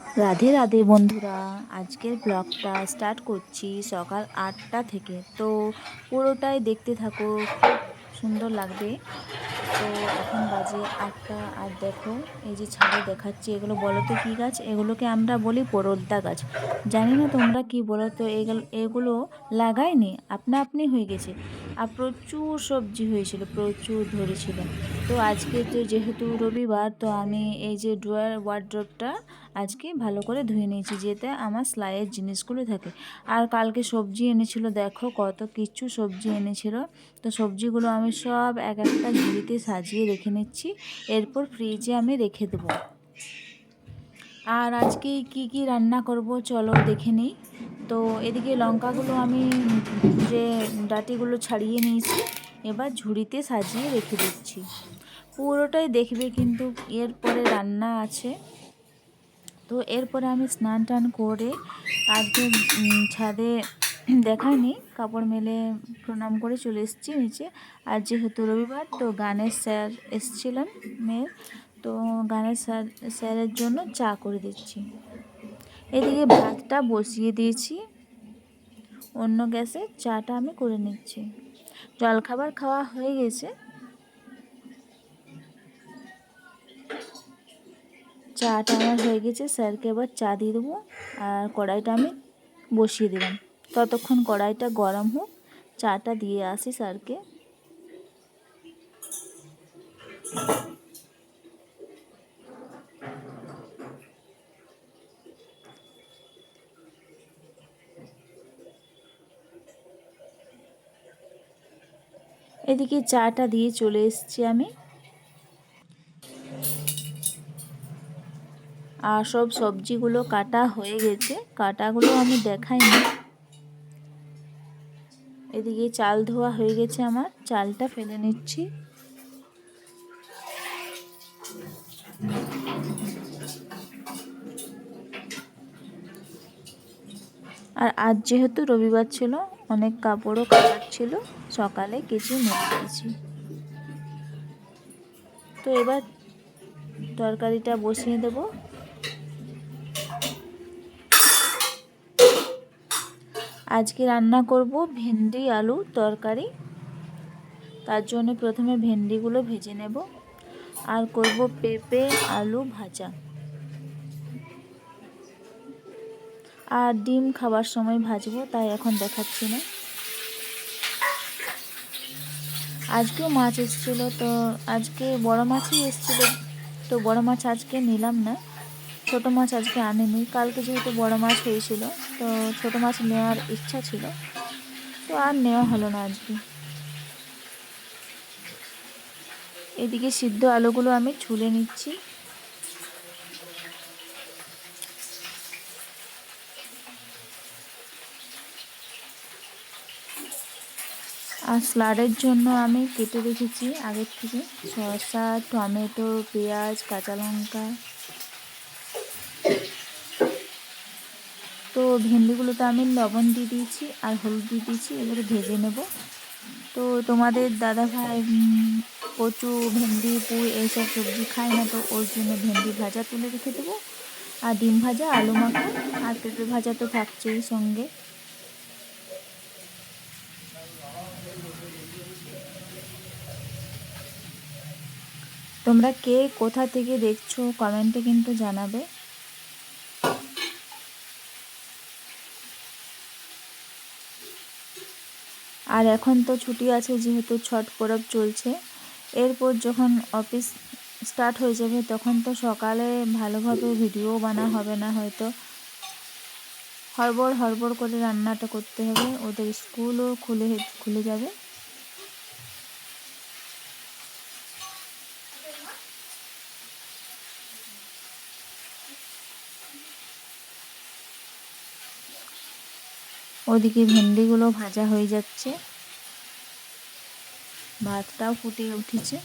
রাধে রাধে বন্ধুরা, আজকের ব্লগটা স্টার্ট করছি সকাল আটটা থেকে। তো পুরোটাই দেখতে থাকো, খুব সুন্দর লাগবে। তো এখন বাজে আটটা, আর দেখো এই যে ছাদে দেখাচ্ছি, এগুলো বলো তো কী গাছ? এগুলোকে আমরা বলি পরদ্দা গাছ। জানি না তোমরা কি বলো তো এগুলো এগুলো লাগাইনি আপনা আপনি হয়ে গেছে। আর প্রচুর সবজি হয়েছিল, প্রচুর ধরেছিল। তো আজকে তো যেহেতু রবিবার, তো আমি এই যে ড্রয়ার ওয়ার্ড্রপটা আজকে ভালো করে ধুয়ে নিয়েছি, যেতে আমার সেলাইয়ের জিনিসগুলো থাকে। আর কালকে সবজি এনেছিল, দেখো কত কিছু সবজি এনেছিল। তো সবজিগুলো আমি সব এক একটা ঝুড়িতে সাজিয়ে রেখে নিচ্ছি, এরপর ফ্রিজে আমি রেখে দেবো। আর আজকে কি কি রান্না করব, চলো দেখে নিই। তো এদিকে লঙ্কাগুলো আমি যে ডাটিগুলো ছাড়িয়ে নিয়েছি, এবার ঝুড়িতে সাজিয়ে রেখে দিচ্ছি। পুরোটাই দেখবে কিন্তু এরপরে রান্না আছে। তো এরপরে আমি স্নান টান করে আজকে ছাদে দেখাইনি কাপড় মেলে প্রণাম করে চলে এসেছি নিচে। আর যেহেতু রবিবার, তো গানের স্যার এসছিলেন, মেয়ের। তো গানের স্যার, স্যারের জন্য চা করে দিচ্ছি। এদিকে ভাতটা বসিয়ে দিয়েছি। অন্য গ্যাসে চাটা আমি করে নিচ্ছি। জলখাবার খাওয়া হয়ে গেছে। চাটা আমার হয়ে গেছে, স্যারকে এবার চা দিয়ে দেবো আর কড়াইটা আমি বসিয়ে দিলাম। ততক্ষণ কড়াইটা গরম হোক, চাটা দিয়ে আসি স্যারকে। এদিকে চাটা দিয়ে চলে এসেছি আমি। আর সব সবজিগুলো কাটা হয়ে গেছে। কাটাগুলো আমি দেখাইনি। এদিকে চাল ধোয়া হয়ে গেছে আমার। চালটা ফেলে নিচ্ছি। আর আজ যেহেতু রবিবার ছিল অনেক কাপড়ও কাটার ছিল, সকালে কিছু নিয়ে দিয়েছি তো এবার তরকারিটা বসিয়ে দেবো। আজকে রান্না করব ভেন্ডি, আলু, তরকারি। তার জন্য প্রথমে ভেন্ডিগুলো ভেজে নেব। আর করব পেঁপে, আলু ভাজা। আর ডিম খাবার সময় ভাজবো, তাই এখন দেখাচ্ছি না। আজকেও মাছ এসেছিল, তো আজকে বড় মাছই এসেছিল, তো বড় মাছ আজকে নিলাম না। ছোটো মাছ আজকে আনেনি, কালকে যেহেতু বড় মাছ হয়েছিল, তো ছোটো মাছ নেওয়ার ইচ্ছা ছিল, তো আর নেওয়া হলো না আজকে। এদিকে সিদ্ধ আলুগুলো আমি ছুলে নিচ্ছি। আর স্যালাডের জন্য আমি কেটে রেখেছি আগের থেকে। শসা, টমেটো, পেঁয়াজ, কাঁচা লঙ্কা। তো ভেন্ডিগুলোতে আমি লবণ দিয়ে দিয়েছি আর হলুদ দিয়ে দিয়েছি, এবারে ভেজে নেব। তো তোমাদের দাদা ভাই কচু, ভেন্ডি, পুই এইসব সবজি খায় না, তো ওর জন্য ভেন্ডি ভাজা তুলে রেখে দেবো। আর ডিম ভাজা, আলু মাখা আর পেঁপে ভাজা তো থাকছেই সঙ্গে। তোমরা কে কোথা থেকে দেখছ কমেন্টে কিন্তু জানাবে। আর এখন তো ছুটি আছে যেহেতু ছট পরব চলছে, এরপর যখন অফিস স্টার্ট হয়ে যাবে তখন তো সকালে ভালোভাবে ভিডিও বানা হবে না হয়তো। হড়বড় হড়বড় করে রান্নাটা করতে হবে, ওদের স্কুলও খুলে খুলে যাবে। ওদিকে ভেন্ডিগুলো ভাজা হয়ে যাচ্ছে। ভাতটাও ফুটে উঠেছে।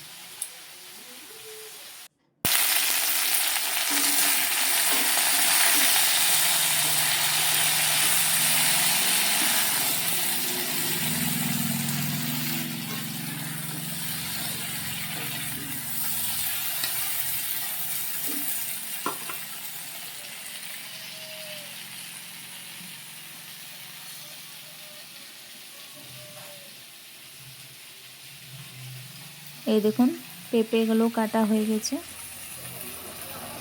এই দেখুন, পেঁপেগুলো কাটা হয়ে গেছে।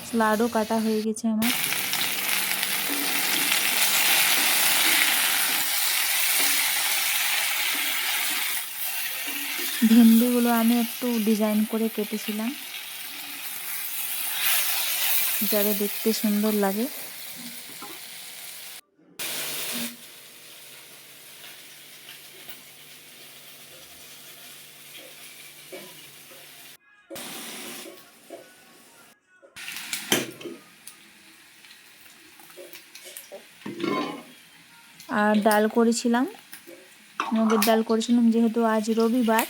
স্লাডও কাটা হয়ে গেছে আমার। ভেন্ডিগুলো আমি একটু ডিজাইন করে কেটেছিলাম। যাতে দেখতে সুন্দর লাগে। আর ডাল করেছিলাম, মুগের ডাল করেছিলাম, যেহেতু আজ রবিবার,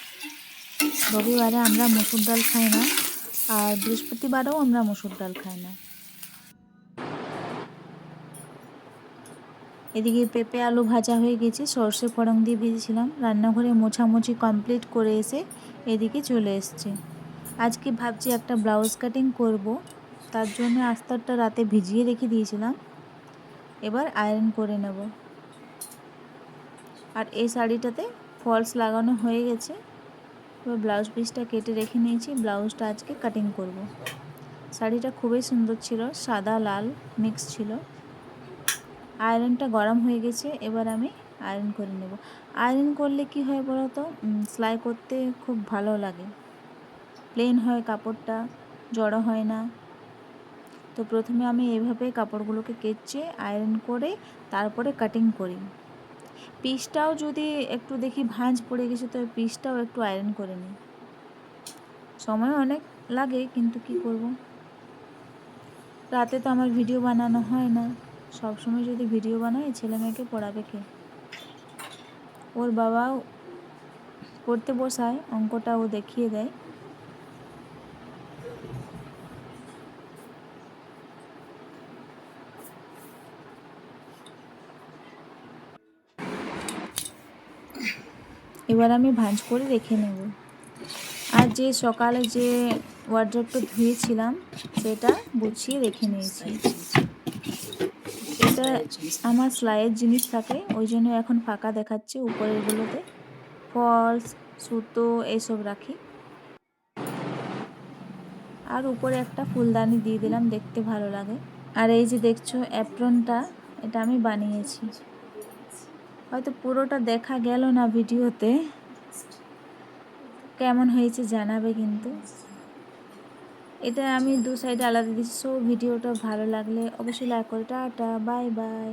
রবিবারে আমরা মসুর ডাল খাই না, আর বৃহস্পতিবারেও আমরা মসুর ডাল খাই না। এদিকে পেঁপে আলু ভাজা হয়ে গেছে, সর্ষে ফড়ং দিয়ে ভেজেছিলাম, রান্নাঘরে মোছামুছি কমপ্লিট করে এসে এদিকে চলে এসছে। আজকে ভাবছি একটা ব্লাউজ কাটিং করব, তার জন্য আস্তরটা রাতে ভিজিয়ে রেখে দিয়েছিলাম। এবার আয়রন করে নেব। আর এই শাড়িটাতে ফলস লাগানো হয়ে গেছে। এবার ব্লাউজ পিসটা কেটে রেখে নিয়েছি। ব্লাউজটা আজকে কাটিং করব। শাড়িটা খুবই সুন্দর ছিল, সাদা, লাল মিক্স ছিল। আয়রনটা গরম হয়ে গেছে, এবার আমি আয়রন করে নেব। আয়রন করলে কি হয় বলো তো সেলাই করতে খুব ভালো লাগে। প্লেন হয় কাপড়টা, জড়ো হয় না। তো প্রথমে আমি এইভাবে কাপড়গুলোকে কেচে আয়রন করে তারপরে কাটিং করি। পিসটাও যদি একটু দেখি ভাঁজ পড়ে গেছে, তো পিসটাও একটু আয়রন করে নিই। সময় অনেক লাগে, কিন্তু কি করব? রাতে তো আমার ভিডিও বানানো হয় না। সব সময় যদি ভিডিও বানাই, ছেলে মেয়েকে পড়াবে কে? ওর বাবাও পড়তে বসায়, অঙ্কটা ও দেখিয়ে দেয়। এবার আমি ভাঁজ করে রেখে নেব। আর যে সকালে যে ওয়ার্ড্রপটা ধুয়েছিলাম, সেটা গুছিয়ে রেখে নিয়েছি। এটা আমার সেলাইয়ের জিনিস থাকে, ওই জন্য এখন ফাঁকা দেখাচ্ছে উপরেরগুলোতে। ফলস, সুতো এইসব রাখি। আর উপরে একটা ফুলদানি দিয়ে দিলাম, দেখতে ভালো লাগে। আর এই যে দেখছ অ্যাপ্রনটা এটা আমি বানিয়েছি। হয়তো পুরোটা দেখা গেল না ভিডিওতে। কেমন হয়েছে জানাবে কিন্তু। এটা আমি দু সাইডে আলাদা দিচ্ছি সো ভিডিওটা ভালো লাগলে অবশ্যই লাইক করে, টাটা বাই বাই